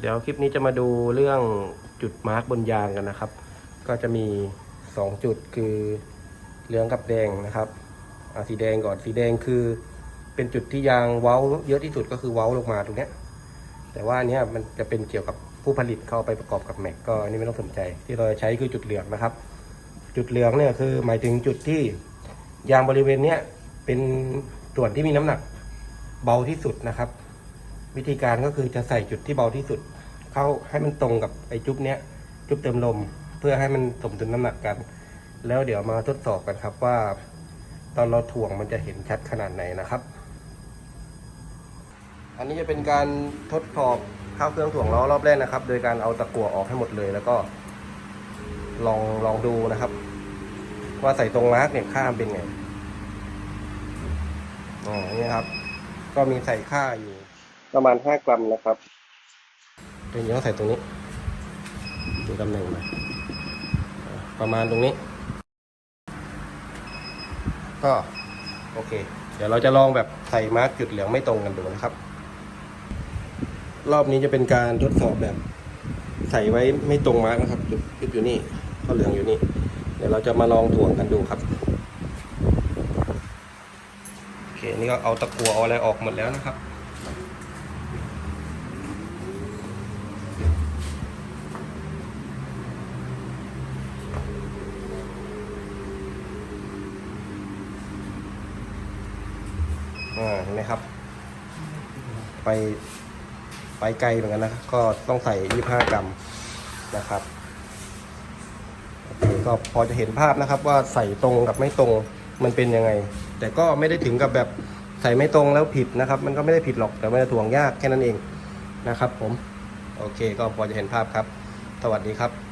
เดี๋ยวคลิปนี้จะมาดูเรื่องจุดมาร์กบนยางกันนะครับ ก็จะมี 2 จุดคือเหลืองกับแดงนะครับอาสีแดงก่อนสีแดงคือ เป็นจุดที่ยางเว้าเยอะที่สุดก็คือเว้าลงมาตรงเนี้ย แต่ว่าอันเนี้ยมันจะเป็นเกี่ยวกับผู้ผลิตเข้าไปประกอบกับแม็กก็อันนี้ไม่ต้องสนใจ ที่เราจะใช้คือจุดเหลืองนะครับ จุดเหลืองเนี่ยคือหมายถึงจุดที่ยางบริเวณเนี้ยเป็นส่วนที่มีน้ำหนักเบาที่สุดนะครับ วิธีการก็คือจะใส่จุดที่เบาที่สุด เข้าให้มันตรงกับไอ้จุ๊บเนี้ยจุ๊บเติมลม เพื่อให้มันสมดุลน้ำหนักกัน แล้วเดี๋ยวมาทดสอบกันครับว่า ตอนเราถ่วงมันจะเห็นชัดขนาดไหนนะครับ อันนี้จะเป็นการทดสอบเข้าเครื่องถ่วงล้อรอบแรกนะครับ โดยการเอาตะกั่วออกให้หมดเลย แล้วก็ลองลองดูนะครับ ว่าใส่ตรงมาร์กเนี่ยค่ามเป็นไงอ๋อนี่ครับ ก็มีใส่ค่าอยู่ ประมาณ 5 กรัมนะครับเป็นยังต้องใส่ตรงนี้ดูตำแหน่งหน่อยอ่าประมาณตรงนี้ ก็โอเค เดี๋ยวเราจะลองแบบใส่มาร์กจุดเหลืองไม่ตรงกันดูนะครับ รอบนี้จะเป็นการทดสอบแบบ ใส่ไว้ไม่ตรงมาร์กนะครับ จุดจุดอยู่นี่ข้อเหลืองอยู่นี่ เดี๋ยวเราจะมาลองถ่วงกันดูครับโอเคนี่ก็เอาตะกัวเอาอะไรออกหมดแล้วนะครับ อ่าเห็นไหมครับ ไปไปไกลเหมือนกันนะครับก็ต้องใส่ 25 กรัมนะครับก็พอจะเห็นภาพนะครับว่าใส่ตรงกับไม่ตรงมันเป็นยังไง แต่ก็ไม่ได้ถึงกับแบบใส่ไม่ตรงแล้วผิดนะครับ มันก็ไม่ได้ผิดหรอกแต่มันจะถ่วงยากแค่นั้นเองนะครับ ผม โอเค ก็พอจะเห็นภาพครับ สวัสดีครับ